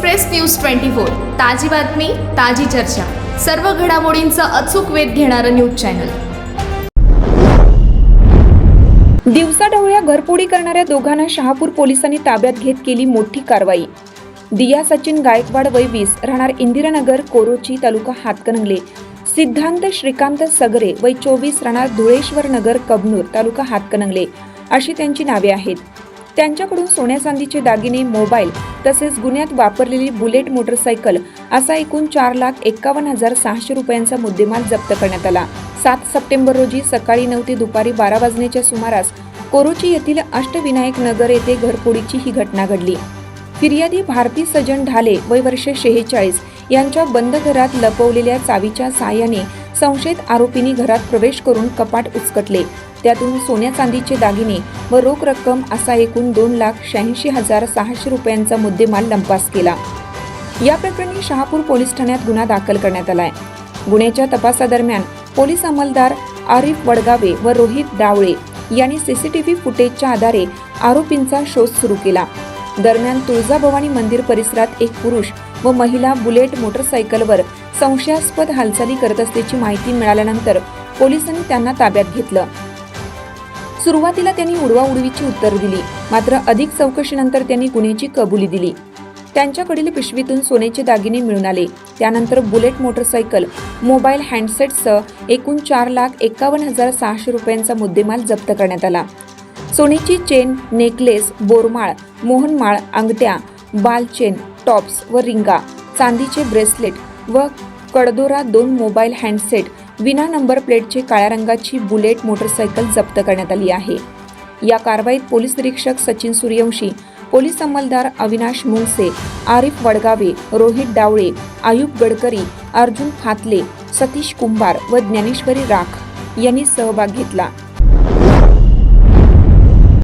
Express news twenty four ताजी बातमी ताजी चर्चा. सर्व घडामोडींचा अचूक वेध घेणारं न्यूज चॅनल. दिवसाढवळ्या घरपोडी करणाऱ्या दोघांना शहापूर पोलिसांनी ताब्यात घेत केली मोठी कारवाई. दिया सचिन गायकवाड वय वीस राहणार इंदिरानगर कोरोची तालुका हातकणंगले. सिद्धांत श्रीकांत सगरे वय चोवीस राहणार धुळेश्वर नगर कबनूर तालुका हातकणंगले. अशी त्यांची नावे आहेत. त्यांच्याकडून सोन्या चांदीचे दागिने मोबाईल तसेच गुन्ह्यात वापरलेली बुलेट मोटरसायकल असा एकूण चार लाख एक्कावन्न हजार सहाशे रुपयांचा मुद्देमाल जप्त करण्यात आला. सात सप्टेंबर रोजी सकाळी नऊ ते दुपारी बारा वाजण्याच्या सुमारास कोरोची येथील अष्टविनायक नगर येथे घरफोडीची ही घटना घडली. फिर्यादी भारती सजन ढाले वय वर्ष शेहेचाळीस यांच्या बंद घरात लपवलेल्या चावीच्या साहाय्याने संशयित आरोपींनी घरात प्रवेश करून कपाट उचकटले. त्यातून सोन्या चांदीचे दागिने व रोख रक्कम असा एकूण दोन लाख शहाऐंशी हजार सहाशे रुपयांचा मुद्देमाल लंपास केला. या प्रकरणी शहापूर पोलीस ठाण्यात गुन्हा दाखल करण्यात आलाय. गुन्ह्याच्या तपासादरम्यान पोलीस अंमलदार आरिफ वडगावे व रोहित डावळे यांनी सीसीटीव्ही फुटेजच्या आधारे आरोपींचा शोध सुरू केला. दरम्यान तुळजाभवानी मंदिर परिसरात एक पुरुष व महिला बुलेट मोटरसायकलवर संशयास्पद हालचाली करत असल्याची माहिती मिळाल्यानंतर पोलिसांनी त्यांना ताब्यात घेतलं. सुरुवातीला त्यांनी उडवाउडवीची उत्तर दिली. मात्र अधिक चौकशीनंतर त्यांनी गुन्ह्याची कबुली दिली. त्यांच्याकडील पिशवीतून सोन्याचे दागिने मिळून आले. त्यानंतर बुलेट मोटरसायकल मोबाईल हँडसेटसह एकूण चार लाख एकावन्न हजार सहाशे रुपयांचा मुद्देमाल जप्त करण्यात आला. सोन्याची चेन नेकलेस बोरमाळ मोहनमाळ अंगठ्या बालचेन टॉप्स व रिंगा चांदीचे ब्रेसलेट व कडदोरा दोन मोबाईल हँडसेट विना नंबर प्लेटचे काळ्या रंगाची बुलेट मोटरसायकल जप्त करण्यात आली आहे. या कारवाईत पोलीस निरीक्षक सचिन सूर्यवंशी पोलीस अंमलदार अविनाश मुंगसे आरिफ वडगावे रोहित डावळे आयुब गडकरी अर्जुन फातले सतीश कुंभार व ज्ञानेश्वरी राख यांनी सहभाग घेतला.